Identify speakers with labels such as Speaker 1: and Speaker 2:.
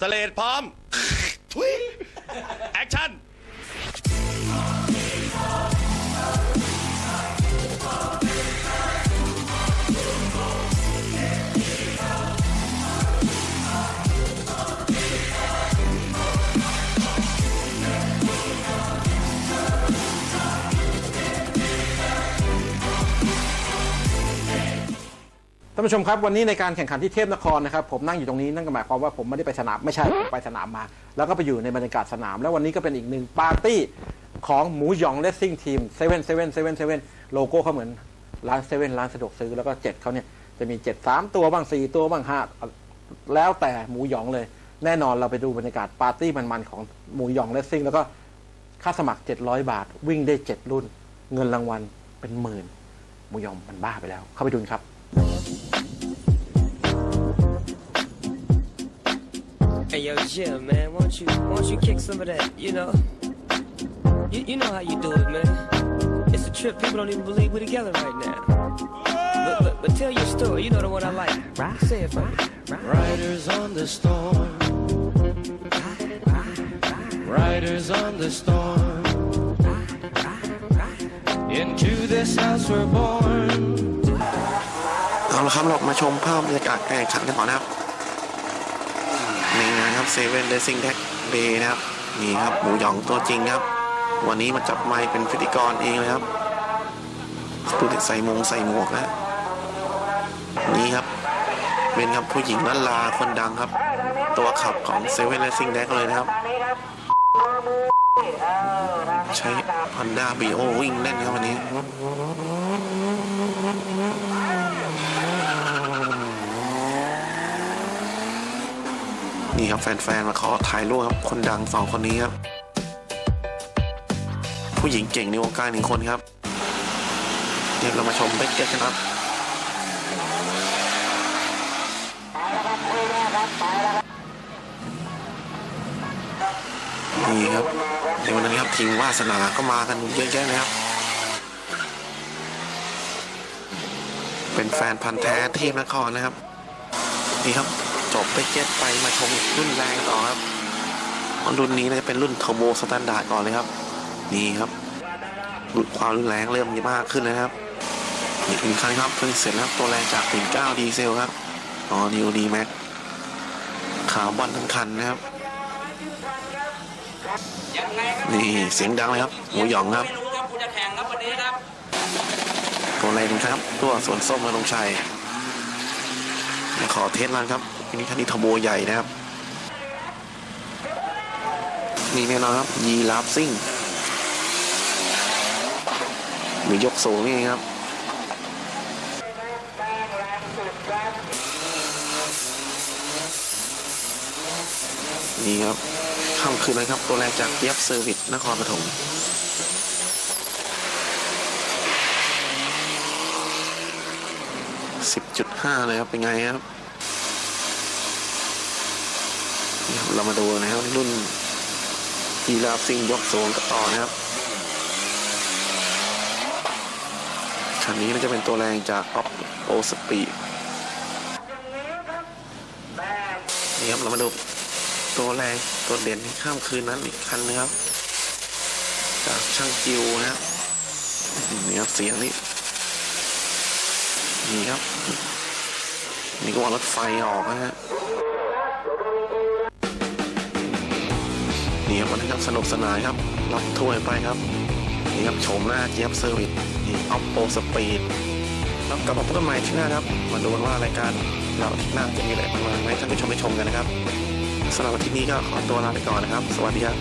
Speaker 1: สเลดพร้อมทุยแอคชั่นา
Speaker 2: นผู้ชมครับวันนี้ในการแข่งขันที่เทพนครนะครับผมนั่งอยู่ตรงนี้นั่นก็หมายความว่าผมไม่ได้ไปสนามไม่ใช่ผมไปสนามมา แล้วก็ไปอยู่ในบรรยากาศสนาม แล้ววันนี้ก็เป็นอีกหนึ่งปาร์ตี้ของหมูหยองเลสซิ่งทีมเซเว่นเซเว่นเซเว่นเซเว่นโลโก้เขาเหมือนร้านเซเว่นร้านสะดวกซื้อแล้วก็เจ็ดเขาเนี่ยจะมีเจ็ดสามตัวบ้างสี่ตัวบ้างห้าแล้วแต่หมูหยองเลย แน่นอนเราไปดูบรรยากาศปาร์ตี้มันๆของหมูหยองเลสซิ่งแล้วก็ค่าสมัคร 700 บาท วิ่งได้ 7 รุ่น เงินรางวัลเป็นหมื่นหมูหยองมันบ้าไปแล้ว เข้าไปดูครับ
Speaker 3: yo, Jim, man, won't you won't you kick some of that? You know, you, you know how you do it, man. It's a trip. People don't even believe we're together right now. But, but, but tell your story. You know the one I like. Say it for me.
Speaker 4: Riders on the storm. Riders on the storm. Into this house we're born.
Speaker 5: เอาละครับเรามาชมภาพบรรยากาศการแข่งขันกันก่อนนะครับในงานครับ เซเว่นเ c ซิ่งแท็กเดย์นะครับนี่ครับหมูหยองตัวจริงครับ วันนี้มาจับไมค์เป็นพิธีกรเองเลยครับดูดใส่มงใส่หมวกนะนี่ครับเป็นครับผู้หญิงนันลาคนดังครับ ตัวขับของเซเว่นเ c ซิ่งแท็กเลยนะครับ ใช้ Honda b โอวิ่งเล่นครับวันนี้ นี่ครับแฟนๆมาขอถ่ายรูปครับ คนดังสองคนนี้ครับ ผู้หญิงเก่งในวงการหนึ่งคนครับเดี๋ยวเรามาชมเบคเกตกันครับนี่ครับในวันนั้ครับทีมวาสนาก็มากันเยอะแยะเลยครับ เป็นแฟนพันธ์แท้เทพนครนะครับ นี่ครับ จบไปเจ็ตไปมาชมรุ่นแรงต่อครับรุ่นนี้น่าจะเป็นรุ่นเทอร์โบสแตนดาร์ดก่อนเลยครับ นี่ครับรุ่นความรุนแรงเริ่มมีมากขึ้นนะครับนี่อีกครั้งครับเพิ่งเสร็จแล้วตัวแรงจาก 19 ดีเซลครับอ๋อนิวดีแม็กขาวบอลทั้งคันนะครับ นี่เสียงดังเลยครับหมูหยองครับตัวแรงครับ ตัวสวนส้มมาลงชัยขอเทสแล้วครับ อันนี้คันนี้ทโบใหญ่นะครับมีแน่นอนครับ ยีราฟซิ่งหรือยกสูงนี่ครับนี่ครับค่ำคืนเลยครับ ตัวแรกจากเปียบเซอร์วิสนครปฐมสิบจุดห้าเลยครับ เป็นไงครับ นี่ครับเรามาดูนะครับรุ่นยีราฟซิ่งยกโซนกับต่อนะครับคันนี้น่าจะเป็นตัวแรงจากออฟโอสปีนี่ครับเรามาดูตัวแรงตัวเด่นในข้ามคืนนั้นอีกคันนะครับ จากช่างจิวนะครับนี่ครับเสียงนี่นี่ครับนี่ก็ว่ารถไฟออกนะฮะ นี่ครับวันนี้ครับสนุกสนานครับรับถ้วยไปครับนี่ครับโฉมหน้าเจี๊ยบเซอร์วิสนี่ออฟโปสปีดแล้วกลับมาพบกันใหม่ที่หน้าครับ มาดูกันว่ารายการเราที่หน้าจะมีอะไรบ้างไหมท่านผู้ชมไปชมกันนะครับสำหรับวันที่นี้ก็ขอตัวลาไปก่อนนะครับ สวัสดีครับ